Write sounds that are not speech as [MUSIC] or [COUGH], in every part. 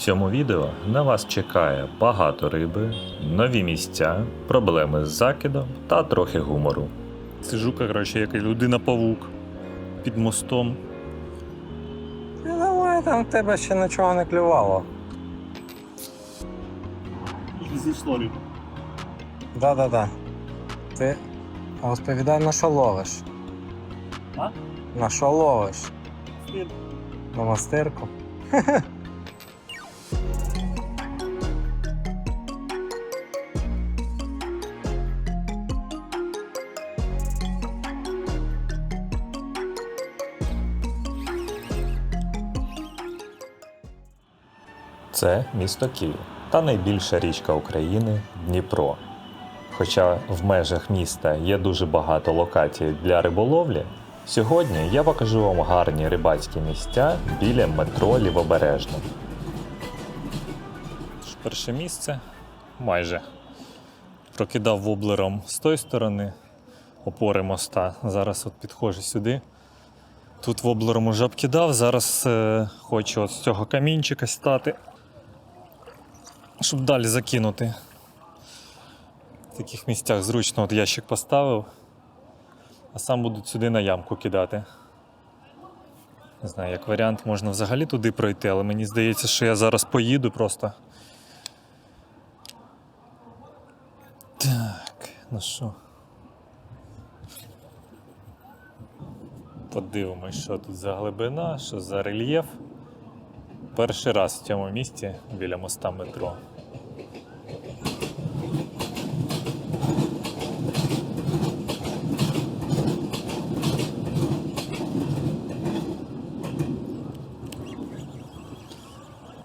цьому відео на вас чекає багато риби, нові місця, проблеми з закидом та трохи гумору. Сижу, коротше, як людина-павук під мостом. Я думаю, там в тебе ще нічого не клювало. Зійшло риба. Да-да-да. Ти розповідай, на що ловиш? А? На що ловиш? На мастирку? [LAUGHS] Це місто Київ та найбільша річка України Дніпро. Хоча в межах міста є дуже багато локацій для риболовлі, сьогодні я покажу вам гарні рибацькі місця біля метро Лівобережне. Перше місце майже прокидав воблером з тої сторони опори моста. Зараз от підходжу сюди. Тут воблером уже обкидав, зараз е, хочу от з цього камінчика стати, щоб далі закинути. В таких місцях зручно от ящик поставив, а сам буду сюди на ямку кидати. Не знаю, як варіант, можна взагалі туди пройти, але мені здається, що я зараз поїду просто. Так, ну що? Подивимось, що тут за глибина, що за рельєф. Перший раз в цьому місці біля моста метро.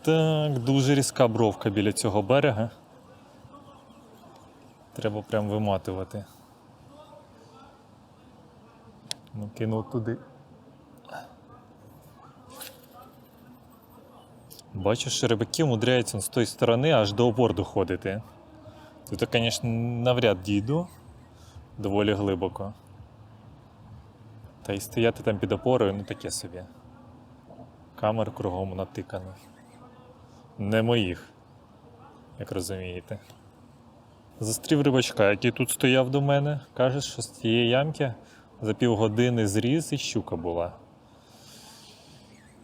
Так, дуже різка бровка біля цього берега. Треба прям виматувати. Ну, кинув туди. Бачу, що рибаки умудряються з тої сторони аж до опор доходити. Тут, звісно, навряд дійду доволі глибоко. Та й стояти там під опорою, ну таке собі. Камер кругом натикано. Не моїх, як розумієте. Зустрів рибачка, який тут стояв до мене. Каже, що з цієї ямки за півгодини зріз і щука була.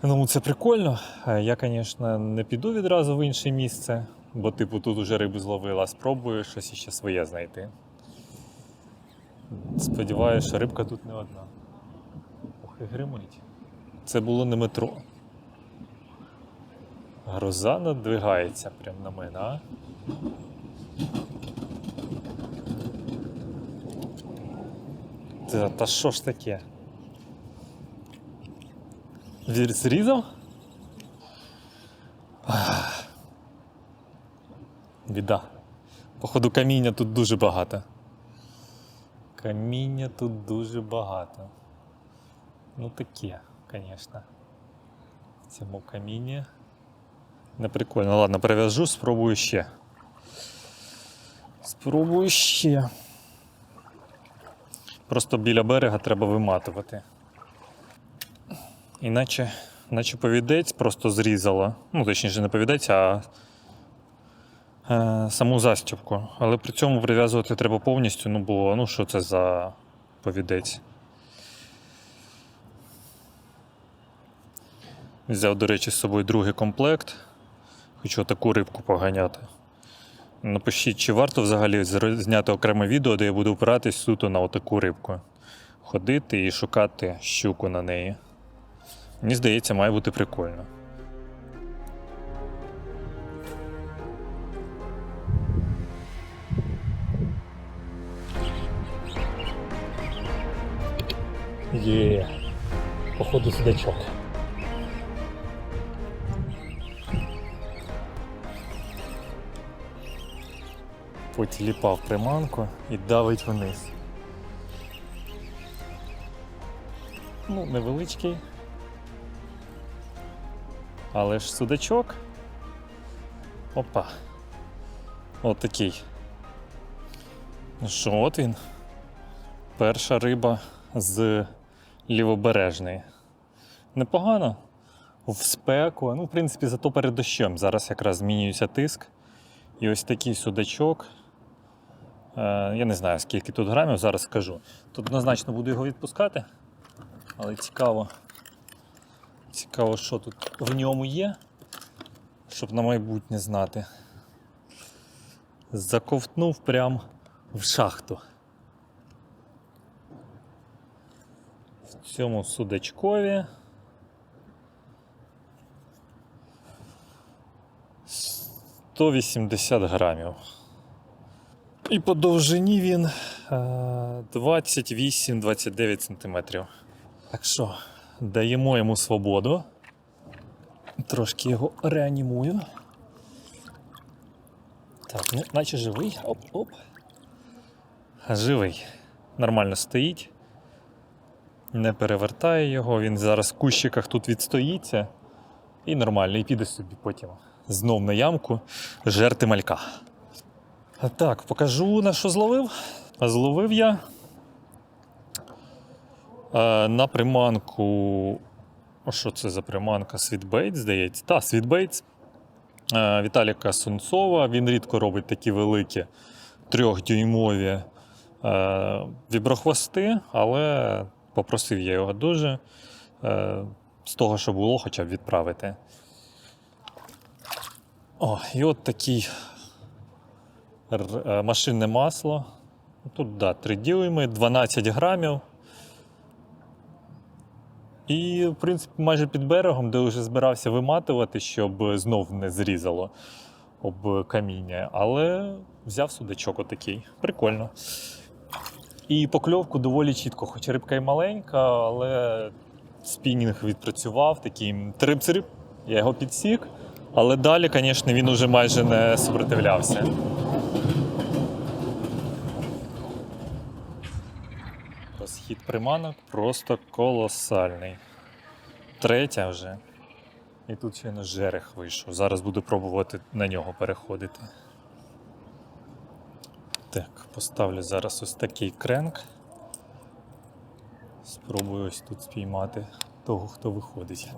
Ну, це прикольно. Я, звісно, не піду відразу в інше місце, бо, типу, тут уже рибу зловила, спробую щось іще своє знайти. Сподіваюся, що рибка тут не одна. Ох, і гримить. Це було не метро. Гроза надвигається прямо на мене, а? Та що ж таке? Вір зрізав? Біда. Походу, каміння тут дуже багато. Каміння тут дуже багато. Ну таке, звісно. В цьому камінні. Не прикольно. Ладно, перев'яжу, спробую ще. Спробую ще. Просто біля берега треба виматувати. Іначе, наче повідець просто зрізало. Ну, точніше, не повідець, а е, саму застібку. Але при цьому прив'язувати треба повністю, ну бо ну що це за повідець. Взяв, до речі, з собою другий комплект. Хочу таку рибку поганяти. Напишіть, чи варто взагалі зняти окреме відео, де я буду опиратись суто на отаку рибку. Ходити і шукати щуку на неї. Мені здається, має бути прикольно. Є. Походу судачок. Потіліпав приманку і давить вниз. Ну, невеличкий. Але ж судачок. Опа. От такий. Ну що, от він. Перша риба з лівобережної. Непогано. в спеку. Ну, в принципі, зато перед дощем. Зараз якраз змінюється тиск. І ось такий судачок. Е, я не знаю, скільки тут грамів, зараз скажу. Тут однозначно буду його відпускати. Але цікаво. Цікаво, що тут в ньому є, щоб на майбутнє знати. Заковтнув прям в шахту. В цьому судачкові. 180 грамів. І по довжині він е, 28-29 сантиметрів. Так що, даємо йому свободу. Трошки його реанімую. Так, ну, наче живий. Оп-оп. Живий. Нормально стоїть. Не перевертає його, він зараз в кущиках тут відстоїться. І нормально, і піде собі потім знов на ямку жерти малька. Так, покажу на що зловив. Зловив я на приманку. Що це за приманка? Світбейт, здається. Та, Світбейт. Е, Віталіка Сунцова. Він рідко робить такі великі трьохдюймові е, віброхвости, але попросив я його дуже е, з того, що було, хоча б відправити. О, і от такий е, машинне масло. Тут, да, 3 дюйми, 12 грамів. І, в принципі, майже під берегом, де вже збирався виматувати, щоб знов не зрізало об каміння. Але взяв судачок отакий. Прикольно. І покльовку доволі чітко, хоч рибка й маленька, але спінінг відпрацював, такий трип-цирип. Я його підсік. Але далі, звісно, він уже майже не супротивлявся. Розхід приманок просто колосальний. Третя вже. І тут ще на жерех вийшов. Зараз буду пробувати на нього переходити. Так, поставлю зараз ось такий кренк. Спробую ось тут спіймати того, хто виходить.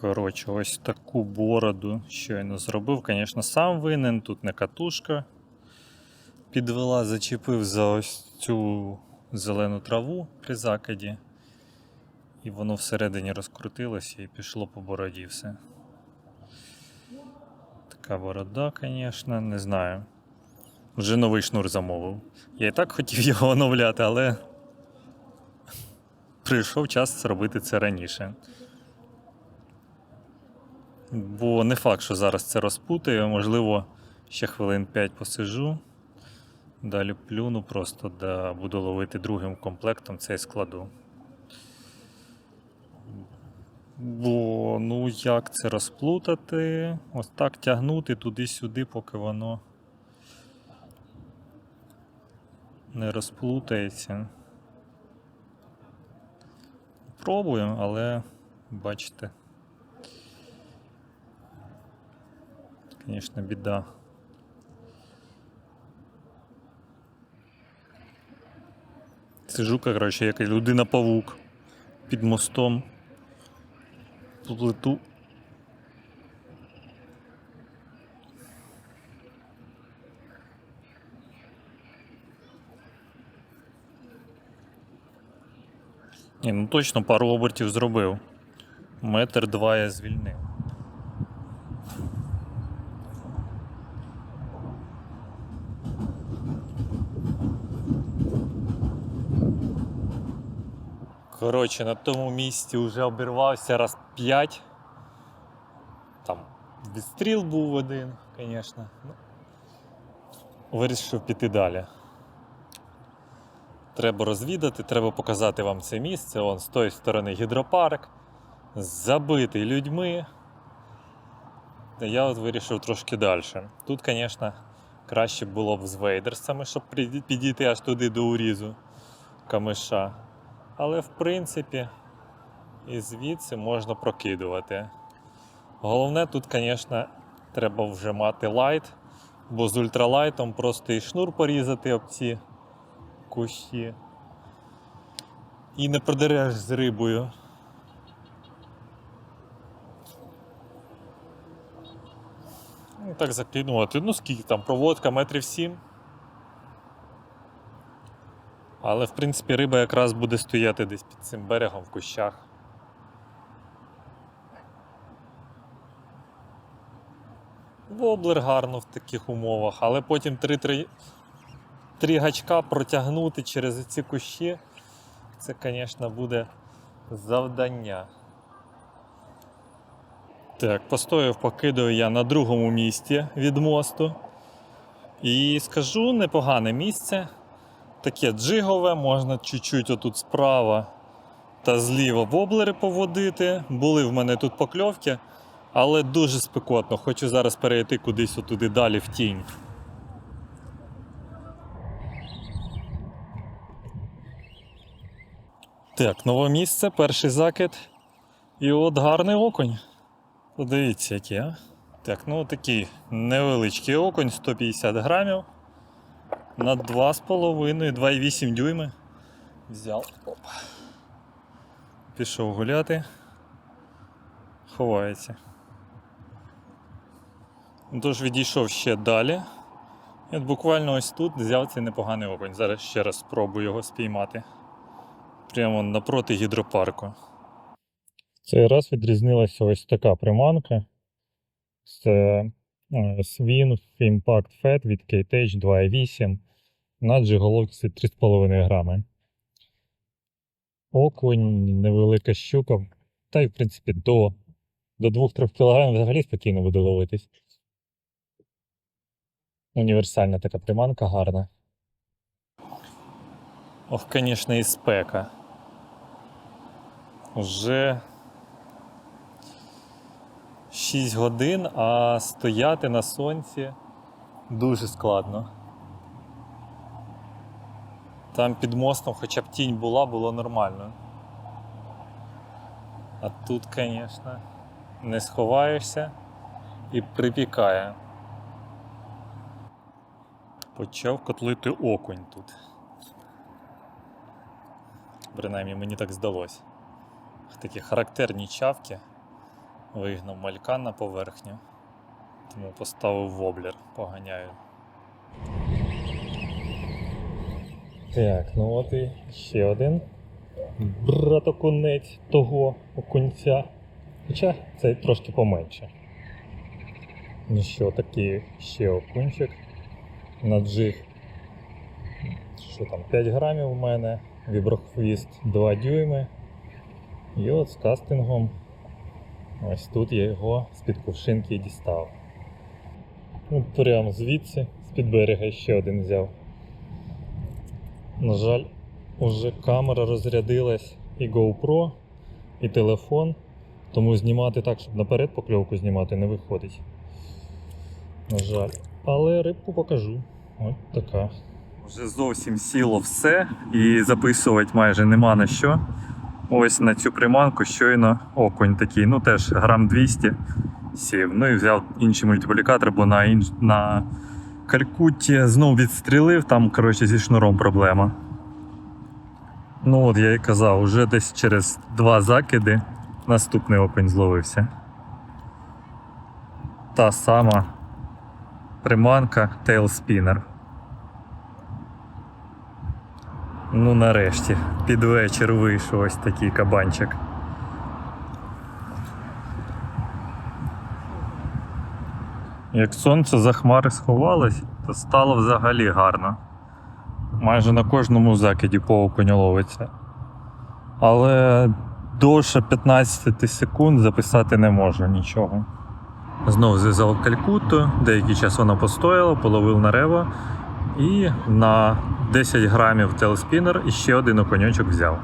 Коротше, ось таку бороду щойно зробив. Звісно, сам винен, тут не катушка. Підвела, зачепив за ось цю зелену траву при закиді. І воно всередині розкрутилося і пішло по бороді все. Така борода, звісно, не знаю. Вже новий шнур замовив. Я і так хотів його оновляти, але прийшов час зробити це раніше. Бо не факт, що зараз це розпутаю, можливо, ще хвилин 5 посижу. Далі плюну просто, да буду ловити другим комплектом цей складу. Бо ну як це розплутати? Ось так тягнути туди-сюди, поки воно не розплутається. Пробуємо, але бачите. Звісно, біда. Сижу, коротше, як людина-павук під мостом. Плету. Ні, ну точно пару обертів зробив. Метр два я звільнив. Коротше, на тому місці вже обірвався, роз... 5. Там відстріл був один, звісно. Ну, вирішив піти далі. Треба розвідати, треба показати вам це місце. Вон з тої сторони гідропарк, забитий людьми. Я от вирішив трошки далі. Тут, звісно, краще було б з вейдерсами, щоб підійти аж туди до урізу камиша. Але в принципі і звідси можна прокидувати. Головне тут, звісно, треба вже мати лайт, бо з ультралайтом просто і шнур порізати об ці кущі. І не продереш з рибою. Ну, так закинувати. Ну, скільки там проводка, метрів сім. Але в принципі риба якраз буде стояти десь під цим берегом в кущах. Воблер гарно в таких умовах, але потім три, три, три гачка протягнути через ці кущі. Це, звісно, буде завдання. Так, постояв, покидаю я на другому місці від мосту. І скажу, непогане місце. Таке джигове, можна чуть-чуть отут справа та зліва воблери поводити. Були в мене тут покльовки, але дуже спекотно. Хочу зараз перейти кудись отуди далі в тінь. Так, нове місце, перший закид. І от гарний окунь. Подивіться, який. Так, ну такий невеличкий окунь, 150 грамів. На 2,5-2,8 дюйми. Взяв. Оп. Пішов гуляти. Ховається. Тож відійшов ще далі. І от буквально ось тут взяв цей непоганий окунь. Зараз ще раз спробую його спіймати. Прямо напроти гідропарку. Цей раз відрізнилася ось така приманка. Це е, Impact Fat від KTH 2.8 на джиголовці 3,5 грами. Окунь, невелика щука, та й в принципі до, до 2-3 кг взагалі спокійно буде ловитись. Універсальна така приманка гарна. Ох, звісно, і спека. Уже 6 годин, а стояти на сонці дуже складно. Там під мостом хоча б тінь була, було нормально. А тут, звісно, не сховаєшся і припікає. Почав котлити окунь тут. Принаймні мені так здалось. Такі характерні чавки. Вигнав малька на поверхню, тому поставив воблер, поганяю. Так, ну от і ще один братокунець того окунця. Хоча цей трошки поменше. Ну що, такий ще окунчик на джиг. Що там, 5 грамів у мене, віброхвіст 2 дюйми. І от з кастингом Ось тут я його з-під кувшинки дістав. От прямо звідси, з-під берега ще один взяв. На жаль, уже камера розрядилась і GoPro, і телефон, тому знімати так, щоб наперед покльовку знімати не виходить. На жаль. Але рибку покажу. От така. Вже зовсім сіло все і записувати майже нема на що. Ось на цю приманку щойно окунь такий, ну теж грам 200 сів. Ну і взяв інший мультиплікатор, бо на, інш... на Калькутті знов відстрілив, там коротше, зі шнуром проблема. Ну от я і казав, уже десь через два закиди наступний окунь зловився. Та сама приманка Tail Spinner. Ну, нарешті, під вечір вийшов ось такий кабанчик. Як сонце за хмари сховалось, то стало взагалі гарно. Майже на кожному закиді по окуню ловиться. Але довше 15 секунд записати не можу нічого. Знову зв'язав калькуту, деякий час вона постояла, половив на рево і на 10 грамів телеспінер і ще один оконьочок взяв.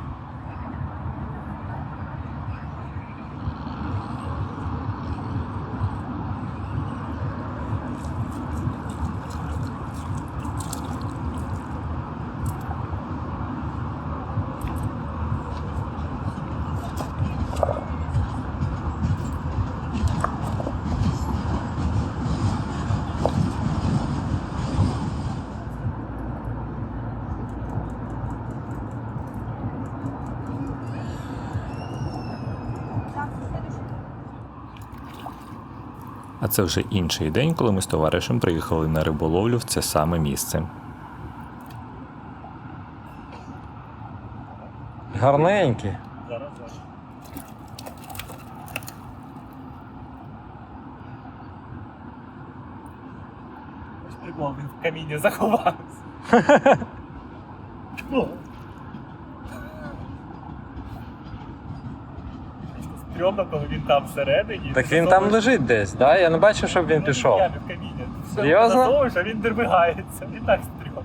Це вже інший день, коли ми з товаришем приїхали на риболовлю в це саме місце. Гарненькі. Ось прикол, він в каміні заховався. [LAUGHS] Коли він там всередині. Так він там лежить десь, да? Я не бачив, щоб він пішов. Я в каміні. Серйозно? засовуєш, а він дербигається. І так стрьомно.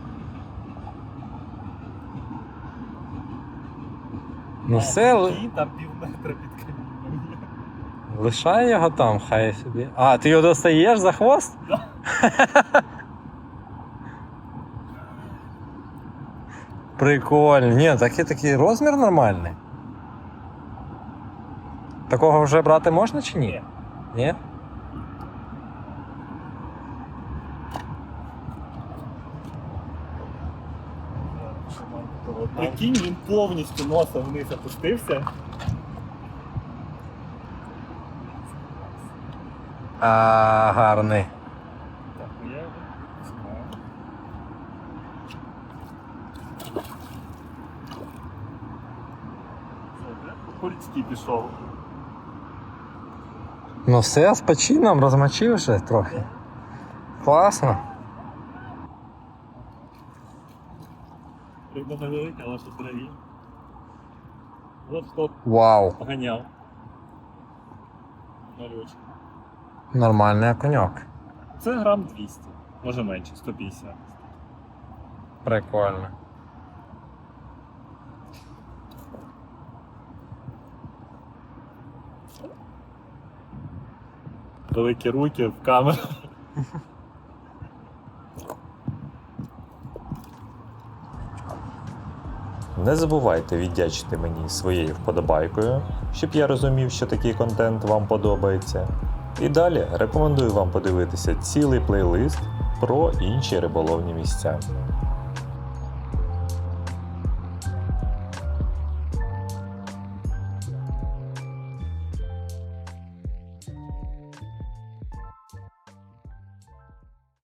Ну все, Кінь там пів метра під каміном. лишай його там, хай собі. А, ти його достаєш за хвост? Прикольно. Ні, такий такий розмір нормальний. Такого вже брати можна чи ні? Ні. Прикинь, він повністю носом вниз опустився. А, гарний. Так, я знімаю. Кульцький пішов. Ну все, з почином розмочив вже трохи. Класно. Риба невелика, але що здорові. От хто Вау. поганяв. Малючка. Нормальний окуньок. Це грам 200, може менше, 150. Прикольно. Великі руки в камеру. Не забувайте віддячити мені своєю вподобайкою, щоб я розумів, що такий контент вам подобається. І далі рекомендую вам подивитися цілий плейлист про інші риболовні місця.